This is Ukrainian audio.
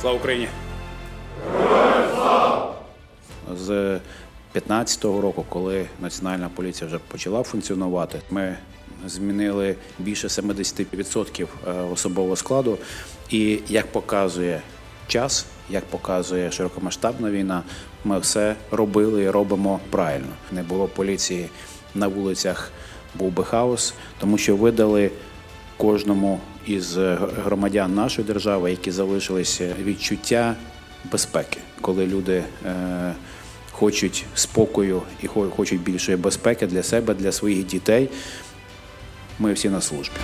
Слава Україні! З 15-го року, коли Національна поліція вже почала функціонувати, ми змінили більше 70% е, особового складу. І як показує час, як показує широкомасштабна війна, ми все робили і робимо правильно. Не було поліції на вулицях, був би хаос, тому що видали кожному із е, громадян нашої держави, які залишилися відчуття безпеки, коли люди е, хочуть спокою і хо- хочуть більшої безпеки для себе, для своїх дітей. Ми всі на службі.